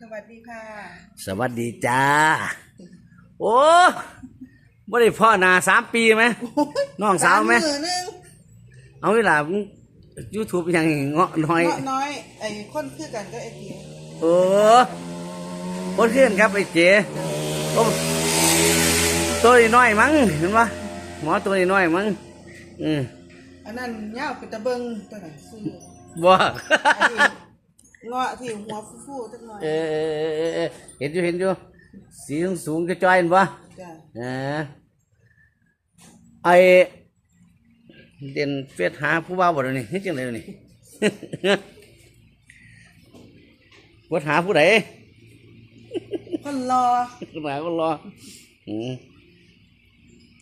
สวัสดีค่ะ สวัสดีจ้า โอ้บ่ได้พ่อนาสามปีไหมน้องสาวไหมสมือนึงเอาเวลายูทูบยังเงาะน้อย เงาะน้อยไอ้คนคือกันก็ไอ้เกียโอ้คนขึ้นครับไอ้เจ๋โอ้ตัวน้อยมั้งเห็นปะหมอตัวน้อยมั้งอืมอันนั้นเงาเป็นตะเบิงตัวไหนซื้อ บ่ อันนี้ เงาะที่หัวฟูๆจังหน่อยเออเออเออเออเห็นอยู่เห็นอยู่สีสูงๆจะจ้อยเห็นปะจ้ะอ่าไอเด่นเฟซหาผู้บ่าวบ่เดี๋ยวนี้เฮ็ดจังได๋เดี๋ยวนี้วดหาผู้ใด คนรอคนหาก็รออืม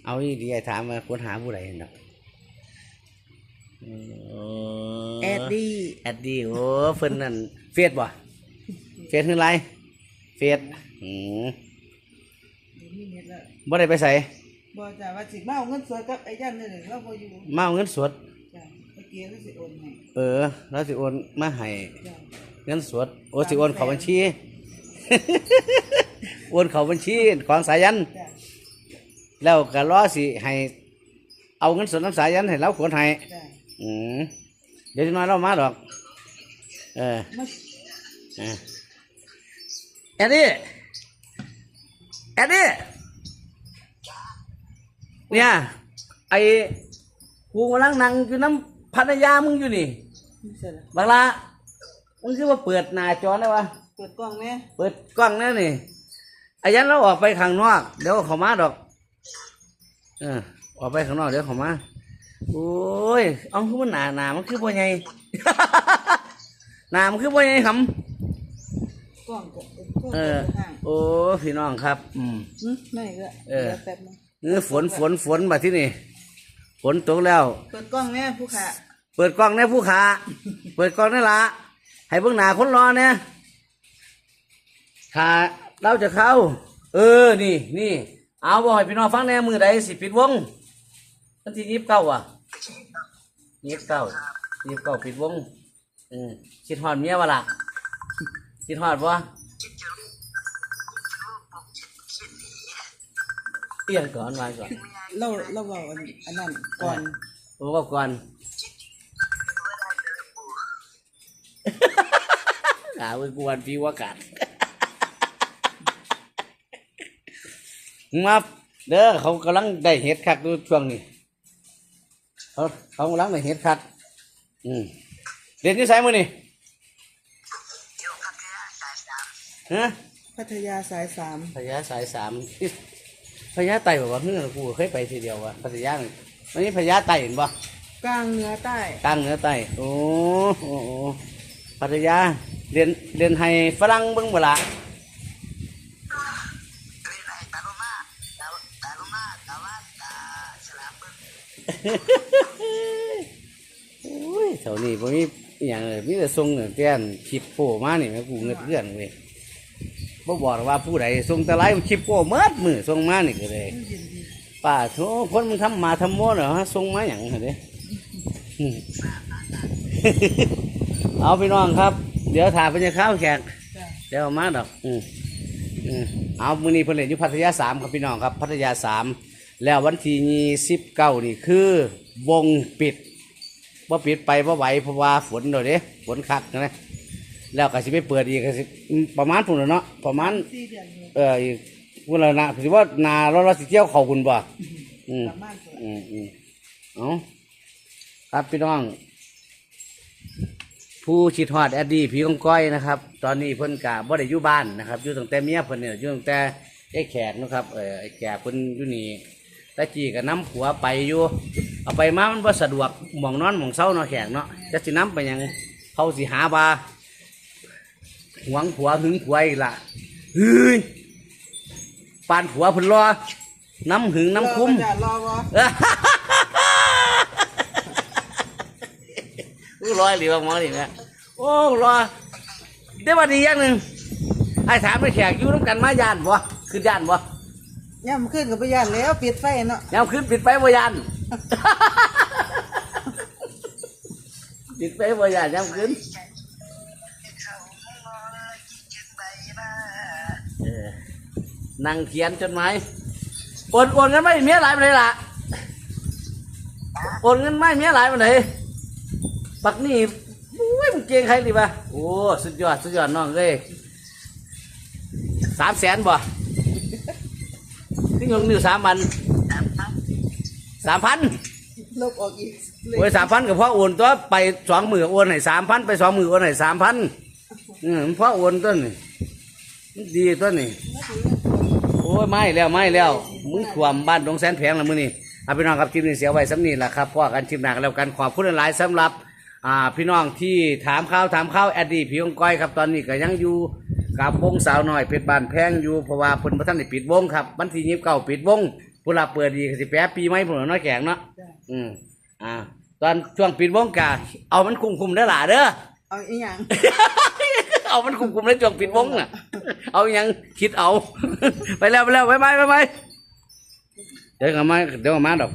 เอาอีดีไอ้ถามมาคนหาผู้ใดเนาะ แอดดี้แอดดี้โอ้เพิ่นนั่นเฟซบ่เฟซคืออะไรเฟซอืมเดี๋ยวมีเน็ตแล้วบ่ได้ไปใส่บ่จ้ะว่าสิมาเอาเงินสดกับไอ้ยันนี่เลยเราบ่อยู่มาเอาเงินสดจ้ะไอ้เกียก็สิโอนให้เออแล้วสิโอนมาให้จ้ะเงินสดโอนสิโอนเข้าบัญชีโอนเข้าบัญชีของสายันจ้ะแล้วก็รอสิให้เอาเงินสดน้ำสายันให้เราขนให้จ้ะ อืมเดี๋ยวจะน้อยเรามาดอก เออมาเออแอดดี้แอดดี้เนี่ยไอ้กูกำลังนั่งอยู่น้ำพัทยามึงอยู่นี่นี่เสร็จแล้วบักละมึงคือว่าเปิดหน้าจอได้ปะเปิดกล้องแม่เปิดกล้องแล้วนี่อายันเราออกไปข้างนอก เดี๋ยวเขามาดอก เออออกไปข้างนอกเดี๋ยวเขามา โอ้ยเอาคือมันหนาหนามันคือบ่ใหญ่ หนามันคือบ่ใหญ่ครับกล้องก็เอเออข้างโอ้พี่น้องครับ อืมอืมไม่ก็เออ ดี๋ยวแป๊บนึงนี่ฝนฝนฝนมาที่นี่ฝนตกแล้ว เปิดกล้องแม่ผู้ขาเปิดกล้องในผู้ขาเปิดกล้องนี่ละให้เบิ่งหน้าคนรอเนี่ยถ้าเราจะเข้า เออ นี่ นี่ เอาบ่ให้พี่น้องฟังแหน่มือใดสิปิดวงวันที่ยี่สิบเก้าอะ ยี่สิบเก้ายี่สิบเก้าปิดวงอืมคิดฮอดเมียวะล่ะคิดฮอดบ่เอียงก่อนมาก่อนเราเราบอกอันอันนั้นก่อนโอ้ก็ก่อนหาไว้กวนพี่ว่ากันมาเด้อเขากำลังได้เห็ดคักดูช่วงนี้ เขาเขากำลังได้เห็ดคักอืมเรียนที่ไสมือนี่ฮะพัทยาสายสามพญาสายสามที่พญาไต่บอกว่าเพื่อนกูเคยไปทีเดียวว่ะพัทยานี่วันนี้พญาไต่เห็นบ่กลางเหนือใต้ตั้งเหนือไต่โอ้โอ้โอ้พัทยาเรียนเรียนให้ฝรั่งเบิ่งเวลา อ้ยแถวนี้ผมมีอหย่างเลยมีแต่ส่งเตี้ยนคลิปโผล่มานี่แม่กูเงิดเพื่อนเว้ยบ่บอกรว่าผู้ใดส่งต่ไลคลิปโผล่เมื่อมือส่งมานี่ก็เลยป้าโธ่คนมึงทำมาทำโมเหรอฮะส่งมาอย่างเหรอเด้อืมเอาพี่น้องครับ เดี๋ยวถ่ายเป็นข้าวแขก เดี๋ยวเอามาดอกอืมอืมเอามือนี้เพิ่นเล่นอยู่พัทยาสามครับพี่น้องครับ พัทยาสาม แล้ววันที่ยี่สิบเก้านี่คือ วงปิดว่าปิดไปว่าไหวเพราะว่าฝนเดี๋ยวนี้ฝนคักนะแล้วก็สิไปเปิดอีกก็สิประมาณพุ่นแล้วเนาะประมาณสี่เดือนอยู่เอออีกพุ่นละนะถือว่านาเราเราสิเที่ยวเขาคุณบ่อืมประมาณตัวอืมอืมเอาครับพี่น้อง ผู้ชิดฮอดแอดดี้ผีกองก้อยนะครับ ตอนนี้เพิ่นกะบ่ได้อยู่บ้านนะครับอยู่ตั้งแต่เมียเพิ่นเนี่ยอยู่ตั้งแต่ไอ้แขกนะครับเออไอ้แขกเพิ่นอยู่นี่ ตะกี้ก็นํผัวไปอยู่เอาไปมามันบ่สะดวกหมองนอนหมองเศร้าเนาะแขกเนาะจะสินํไปหยังเขาสิหาบาหวงผัวหึงผัวอีกล่ะเฮ้ยปานผัวเพิ่นรอน้ำหึงน้ำคุ้มรอบ่จ้ะรอบ่กูรอยหรือว่าหมอนี่นะโอ้รอเดี๋ยววันนี้อย่างหนึ่งไอ้ถามไปแขกอยู่น้ำกันมาย่านบ่คือย่านบ่ ย่ำขึ้นกับพยานแล้วปิดไฟเนาะยามขึ้นปิดไฟบ่ย่านปิดไฟบ่ย่านยามขึ้นนั่งเขียนจดหมายโอนโอนเงินไม่เมียหลายไปเลยล่ะโอนเงินไม่เมียหลายไปไหนปักนี่อุ้ยมึงเก่งใครดีปะโอ้สุดยอดสุดยอดน้องเลยสามแสนบ่ นี่ยงนิ้วสามพันสามพันลบออกอีกเลโอ้ยยสามพันกับพ่อโอนตัวไปสองหมื่นโอนให้สามพันไปสองหมื่นโอนให้สามพันอืมพ่อโอนต้นนี่มันดีต้นนี่โอ้ยไม่แล้วไม่แล้วมึงขวามบ้านดงแสนแพงแล้วมึงนี่เอาพี่น้องครับคลิปนี้เสียไว้สำนีแหละครับพ่อกันคลิปหนักแล้วกันขอบคุณหลายๆสำหรับ อ่าพี่น้องที่ถามข่าวถามข่าวแอดดี้พี่องก้อยครับตอนนี้ก็ยังอยู่ กับวงสาวน้อยเพชรบานแพงอยู่เพราะว่าเพิ่นบ่ทันได้ปิดวงครับวันที่29ปิดวงผู้ลาเปิดดีก็สิแปะปีใหม่พุ่นเนาะแขกเนาะจ้ะอืมอ่า ตอนช่วงปิดวงกาเอามันคุมคุมๆเด้อหล่ะเด้อ เอาอีหยังเอามันคุมคุมๆในช่วงปิดวงน่ะ เอาอยังคิดเอา ไปแล้วไปแล้วไปไปไปไปเดี๋ยวก็มาเดี๋ยวก็มาดอก